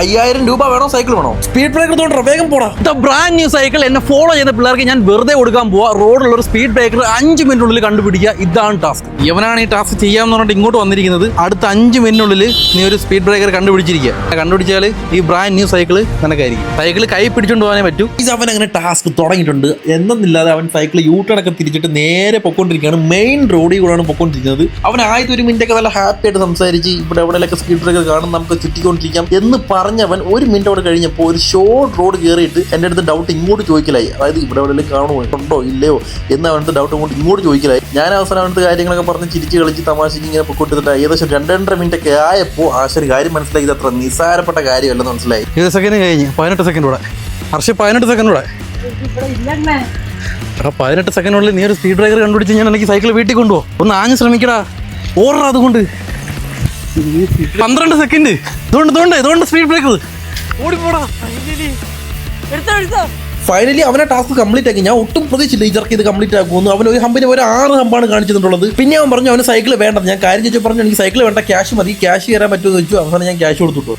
അയ്യായിരം രൂപ വേണോ? സൈക്കിൾ വേണോ? സ്പീഡ് ബ്രേക്കർ തോണ്ട വേഗം പോടാ. ദ ബ്രാൻഡ് ന്യൂ സൈക്കിൾ എന്നെ ഫോളോ ചെയ്യുന്ന പിള്ളേർക്ക് ഞാൻ വെറുതെ കൊടുക്കാൻ പോവാ. റോഡിലുള്ള ഒരു സ്പീഡ് ബ്രേക്കർ അഞ്ച് മിനിറ്റിനുള്ളിൽ കണ്ടുപിടിക്കുക. ഇതാണ് ടാസ്ക് ഇവനാണ് ഈ ടാസ്ക് ചെയ്യാമെന്ന് പറഞ്ഞിട്ട് ഇങ്ങോട്ട് വന്നിരിക്കുന്നത്. അടുത്ത അഞ്ച് മിനിറ്റിനുള്ളിൽ നീ ഒരു സ്പീഡ് ബ്രേക്കർ കണ്ടുപിടിച്ചിരിക്കുക. കണ്ടുപിടിച്ചാൽ ഈ ബ്രാൻഡ് ന്യൂ സൈക്കിൾ നിനക്കായിരിക്കും. സൈക്കിൾ കൈ പിടിച്ചുകൊണ്ട് പോകാനേ പറ്റൂ. ഇത് അവൻ അങ്ങനെ ടാസ്ക് തുടങ്ങിയിട്ടുണ്ട്. എന്നൊന്നില്ലാതെ അവൻ സൈക്കിൾ യൂട്ടണൊക്കെ തിരിച്ചിട്ട് നേരെ പൊക്കോണ്ടിരിക്കുകയാണ്. മെയിൻ റോഡിൽ കൂടെയാണ് പൊക്കോണ്ടിരിക്കുന്നത്. അവൻ ആദ്യത്തെ ഒരു മിനിറ്റ് ഒക്കെ നല്ല ഹാപ്പി ആയിട്ട് സംസാരിച്ച് ഇവിടെ എവിടെയൊക്കെ സ്പീഡ് ബ്രേക്കർ കാണും നമുക്ക് ചുറ്റിക്കൊണ്ടിരിക്കാം എന്ന് പറഞ്ഞവൻ ഒരു മിനിറ്റ് അവിടെ കഴിഞ്ഞപ്പോൾ ഒരു ഷോർട്ട് റോഡ് കയറിയിട്ട് എന്റെ അടുത്ത് ഡൗട്ട് ഇങ്ങോട്ട് ചോദിക്കലായി. അതായത് ഇവിടെ എവിടെയെങ്കിലും കാണുമോ? ഉണ്ടോ? ഇല്ലയോ? എന്ന് അവന്റെ ഡൗട്ട് ഇങ്ങോട്ട് ഇങ്ങോട്ട് ചോദിക്കലായി. ഞാൻ അവസാനം അവനത്തെ കാര്യങ്ങളൊക്കെ പറഞ്ഞ് ചിരിച്ച് കളിച്ച് തമാശയ്ക്ക് ഇങ്ങനെ പൊക്കൊട്ടിട്ട് ഏകദേശം രണ്ട് രണ്ടര മിനിറ്റ് ഒക്കെ ആയപ്പോൾ ആശൊരു കാര്യം മനസ്സിലായി. ഇത് അത്ര നിസ്സാരപ്പെട്ട കാര്യമല്ലെന്ന് മനസ്സിലായി. ഇരുപത് സെക്കൻഡ് കഴിഞ്ഞ്? പതിനെട്ട് സെക്കൻഡ് കൂടെ. ഹർഷ പതിനെട്ട് സെക്കൻഡ് കൂടെ. എടാ പതിനെട്ട് സെക്കൻഡിനുള്ളിൽ നീ ഒരു സ്പീഡ് ബ്രേക്കർ കണ്ടുപിടിച്ച് ഞാൻ എനിക്ക് സൈക്കിൾ വീട്ടിൽ കൊണ്ടുപോകും ഒന്ന് ആഞ്ഞ് ശ്രമിക്കടാ. ഓർഡർ അതുകൊണ്ട്. പന്ത്രണ്ട് സെക്കൻഡ് ഇതുകൊണ്ട് ഇതുകൊണ്ട് ഇതുകൊണ്ട് സ്പീഡ് ബ്രേക്ക് ഓടിപ്പോടാ. ഫൈനലി അവനെ ടാസ്ക് കംപ്ലീറ്റ് ആക്കി. ഞാൻ ഒട്ടും പ്രതീക്ഷിച്ചില്ല ഈ ചെറുക്ക് ഇത് കംപ്ലീറ്റ് ആക്കുമെന്ന്. അവൻ ഒരു ഹമ്പിന് ഒരു ആറ് ഹമ്പാണ് കാണിച്ചിട്ടുള്ളത്. പിന്നെ അവൻ പറഞ്ഞു അവന് സൈക്കിൾ വേണ്ട ഞാൻ കാര്യം ചോദിച്ചു പറഞ്ഞു എനിക്ക് സൈക്കിൾ വേണ്ട. ക്യാഷ് മതി. ക്യാഷ് തരാൻ പറ്റുമെന്ന് ചോദിച്ചു. അവസാനം ഞാൻ ക്യാഷ് കൊടുത്തിട്ടു.